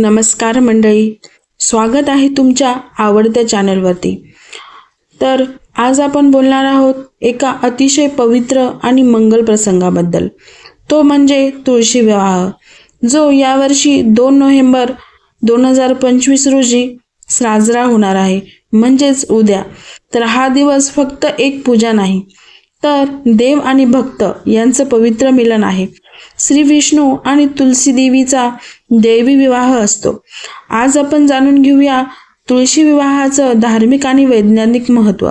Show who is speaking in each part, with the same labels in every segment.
Speaker 1: नमस्कार मंडळी. स्वागत आहे तुमच्या आवडत्या चॅनलवरती. तर आज आपण बोलणार आहोत एका अतिशय पवित्र आणि मंगल प्रसंगाबद्दल. तो म्हणजे तुळशी विवाह जो यावर्षी दोन नोव्हेंबर दोन हजार पंचवीस रोजी साजरा होणार आहे. म्हणजेच उद्या. तर हा दिवस फक्त एक पूजा नाही तर देव आणि भक्त यांचं पवित्र मिलन आहे. श्री विष्णू आणि तुलसी देवीचा देवी विवाह असतो. आज आपण जाणून घेऊया तुळशी विवाहाचं धार्मिक आणि वैज्ञानिक महत्त्व.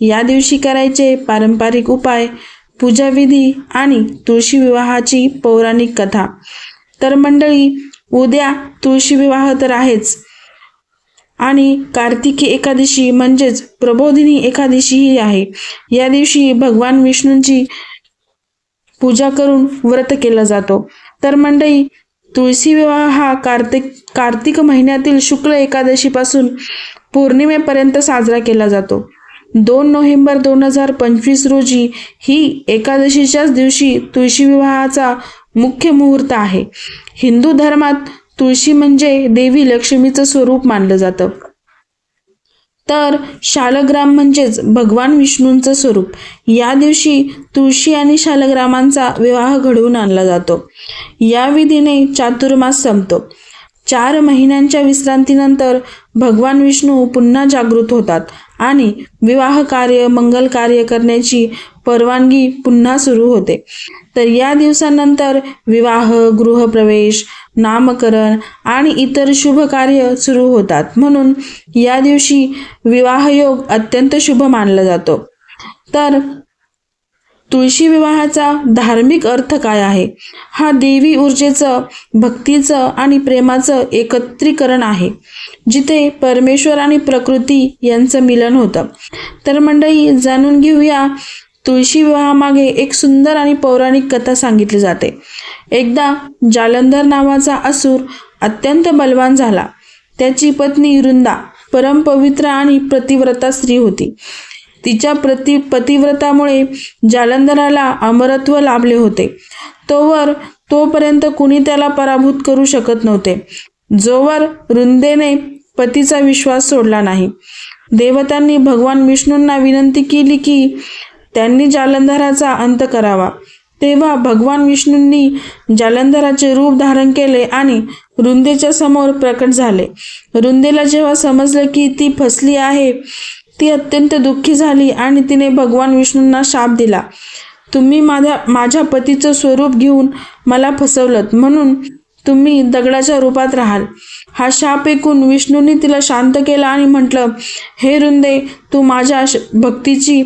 Speaker 1: या दिवशी करायचे पारंपरिक उपाय पूजाविधी आणि तुळशी विवाहाची पौराणिक कथा. तर मंडळी उद्या तुळशी विवाह तर आहेच. आणि कार्तिकी एकादशी म्हणजेच प्रबोधिनी एकादशीही आहे. या दिवशी भगवान विष्णूंची पूजा करून व्रत केला जातो. तर मंडळी तुळशी विवाह हा कार्तिक कार्तिक महिन्यातील शुक्ल एकादशीपासून पौर्णिमेपर्यंत साजरा केला जातो. दोन नोव्हेंबर दोन हजार पंचवीस रोजी ही एकादशीच्याच दिवशी तुळशी विवाहाचा मुख्य मुहूर्त आहे. हिंदू धर्मात तुळशी म्हणजे देवी लक्ष्मीचं स्वरूप मानलं जातं. तर शालग्राम म्हणजेच भगवान विष्णूंचं स्वरूप. या दिवशी तुळशी आणि शालग्रामांचा विवाह घडवून आणला जातो. या विधीने चातुर्मास संपतो. चार महिन्यांच्या विश्रांतीनंतर भगवान विष्णू पुन्हा जागृत होतात. आणि विवाह कार्य मंगल कार्य करण्याची परवानगी पुन्हा सुरू होते. तर या दिवसानंतर विवाह गृहप्रवेश नामकरण आणि इतर शुभ कार्य सुरू होतात. म्हणून या दिवशी विवाहयोग अत्यंत शुभ मानला जातो. तर तुळशी विवाहाचा धार्मिक अर्थ काय आहे? हा देवी ऊर्जेचं भक्तीचं आणि प्रेमाचं एकत्रीकरण आहे जिथे परमेश्वर आणि प्रकृती यांचं मिलन होतं. तर मंडळी जाणून घेऊया तुळशी विवाहामागे एक सुंदर आणि पौराणिक कथा सांगितली जाते. एकदा जालंधर नावाचा असुर अत्यंत बलवान झाला. त्याची पत्नी वृंदा परमपवित्र आणि प्रतिव्रता स्त्री होती. तिच्या प्रति पतिव्रतामुळे जालंधराला अमरत्व लाभले होते. तोवर तोपर्यंत कुणी त्याला पराभूत करू शकत नव्हते. जोवर रुंदेने पतीचा विश्वास सोडला नाही. देवतांनी भगवान विष्णूंना विनंती केली की त्यांनी जालंधराचा अंत करावा. तेव्हा भगवान विष्णूंनी जालंधराचे रूप धारण केले आणि रुंदेच्या समोर प्रकट झाले. रुंदेला जेव्हा समजलं की ती फसली आहे ती अत्यंत दुःखी झाली आणि तिने भगवान विष्णूंना शाप दिला. तुम्ही माझ्या माझ्या पतीचं स्वरूप घेऊन मला फसवलं म्हणून तुम्ही दगडाच्या रूपात राहाल. हा शाप ऐकून विष्णूंनी तिला शांत केला आणि म्हटलं हे रुंदे तू माझ्या भक्तीची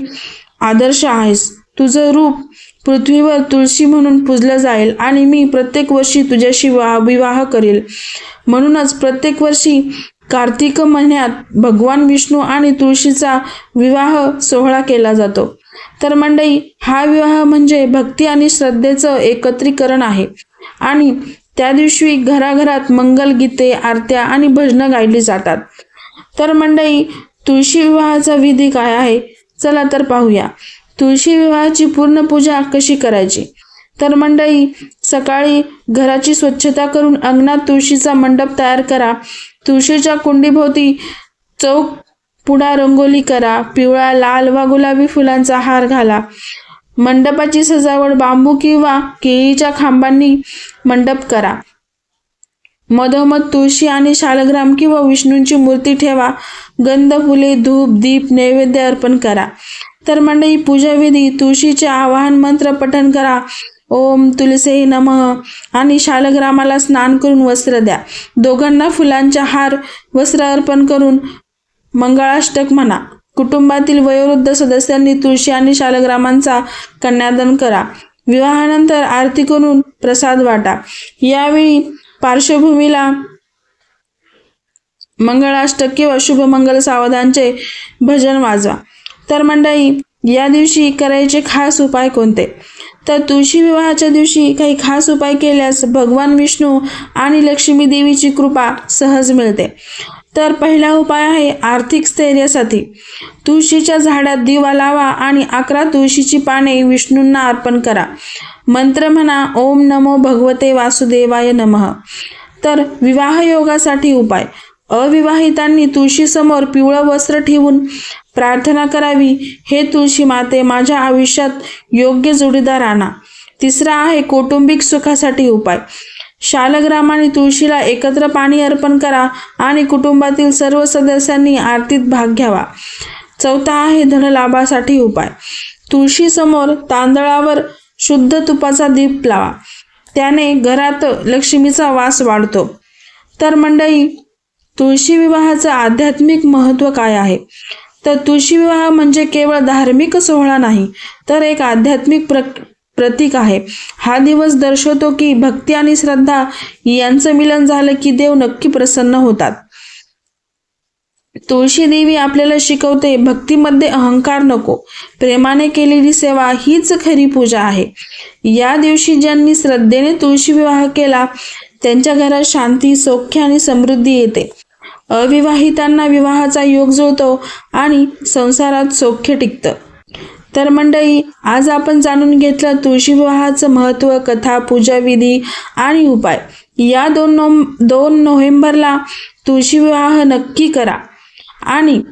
Speaker 1: आदर्श आहेस. तुझं रूप पृथ्वीवर तुळशी म्हणून पूजलं जाईल आणि मी प्रत्येक वर्षी तुझ्याशी वा विवाह करील. म्हणूनच प्रत्येक वर्षी कार्तिक महिन्यात भगवान विष्णू आणि तुळशीचा विवाह सोहळा केला जातो. तर मंडई हा विवाह म्हणजे भक्ती आणि श्रद्धेचं एकत्रीकरण आहे. आणि त्या दिवशी घराघरात मंगल गीते आरत्या आणि भजनं गायली जातात. तर मंडई तुळशी विवाहाचा विधी काय आहे? चला तर पाहूया. तुळशी विवाहाची पूर्ण पूजा कशी करायची? तर मंडई सकाळी घराची स्वच्छता करून अंगणात तुळशीचा मंडप तयार करा. तुळशीच्या कुंडीभोवती चौक पुढा रंगोली करा. पिवळा लाल वा गुलाबी फुलांचा हार घाला. मंडपाची सजावट बांबू किंवा केळीच्या खांबांनी मंडप करा. मधोमध तुळशी आणि शालग्राम किंवा विष्णूंची मूर्ती ठेवा. गंध फुले धूप दीप नैवेद्य अर्पण करा. तर मंडळी पूजाविधी तुळशीचे आवाहन मंत्र पठण करा. ओम तुलसे नमः. आणि शालग्रामाला स्नान करून वस्त्र द्या. दोघांना फुलांचा हार वस्त्र अर्पण करून मंगळाष्टक म्हणा. कुटुंबातील वयोवृद्ध सदस्यांनी तुळशी आणि शालग्रामांचा कन्यादान करा. विवाहानंतर आरती करून प्रसाद वाटा. यावेळी पार्श्वभूमीला मंगळाष्टक किंवा शुभमंगल सावधानचे भजन वाजवा. तर मंडळी या दिवशी करायचे खास उपाय कोणते? तर तुळशी विवाहाच्या दिवशी काही खास उपाय केल्यास भगवान विष्णू आणि लक्ष्मी देवीची कृपा सहज मिळते. तर पहिला उपाय आहे आर्थिक स्थैर्यासाठी. तुळशीच्या झाडात दिवा लावा आणि अकरा तुळशीची पाने विष्णूंना अर्पण करा. मंत्र म्हणा ओम नमो भगवते वासुदेवाय नमः. तर विवाह योगासाठी उपाय. अविवाहितांनी तुळशीसमोर पिवळं वस्त्र ठेवून प्रार्थना करावी. हे तुळशी माते माझ्या आयुष्यात योग्य जोडीदार आणा. तिसरा आहे कौटुंबिक सुखासाठी उपाय. शालग्राम आणि तुळशीला एकत्र पाणी अर्पण करा आणि कुटुंबातील सर्व सदस्यांनी आरतीत भाग घ्यावा. चौथा आहे धनलाभासाठी उपाय. तुळशीसमोर तांदळावर शुद्ध तुपाचा दीप लावा. त्याने घरात लक्ष्मीचा वास वाढतो. तर मंडळी तुळशी विवाहाचं आध्यात्मिक महत्त्व काय आहे? तर तुळशी विवाह म्हणजे केवळ धार्मिक सोहळा नाही तर एक आध्यात्मिक प्र प्रतीक आहे. हा दिवस दर्शवतो की भक्ती आणि श्रद्धा यांचं मिलन झालं की देव नक्की प्रसन्न होतात. तुळशी देवी आपल्याला शिकवते भक्तीमध्ये अहंकार नको प्रेमाने केलेली सेवा हीच खरी पूजा आहे. या दिवशी ज्यांनी श्रद्धेने तुळशी विवाह केला त्यांच्या घरात शांती सौख्य आणि समृद्धी येते. अविवाहितांना विवाहाचा योग जुळतो आणि संसारात सौख्य टिकतं. तर मंडळी आज आपण जाणून घेतलं तुळशी विवाहाचं महत्त्व कथा पूजाविधी आणि उपाय. या दोन नो दोन नोव्हेंबरला तुळशी विवाह नक्की करा. आणि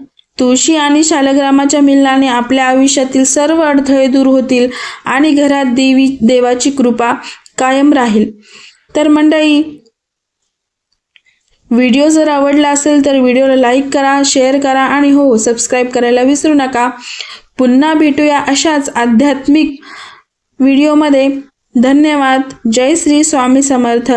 Speaker 1: तुळशी आणि शालग्रामाच्या मिलनाने आपल्या आयुष्यातील सर्व अडथळे दूर होतील आणि घरात देवी देवाची कृपा कायम राहील. तर मंडळी व्हिडिओ जर आवडला असेल तर व्हिडिओला लाईक करा शेअर करा आणि हो सबस्क्राईब करायला विसरू नका. पुन्हा भेटूया अशाच आध्यात्मिक व्हिडिओमध्ये. धन्यवाद. जय श्री स्वामी समर्थ.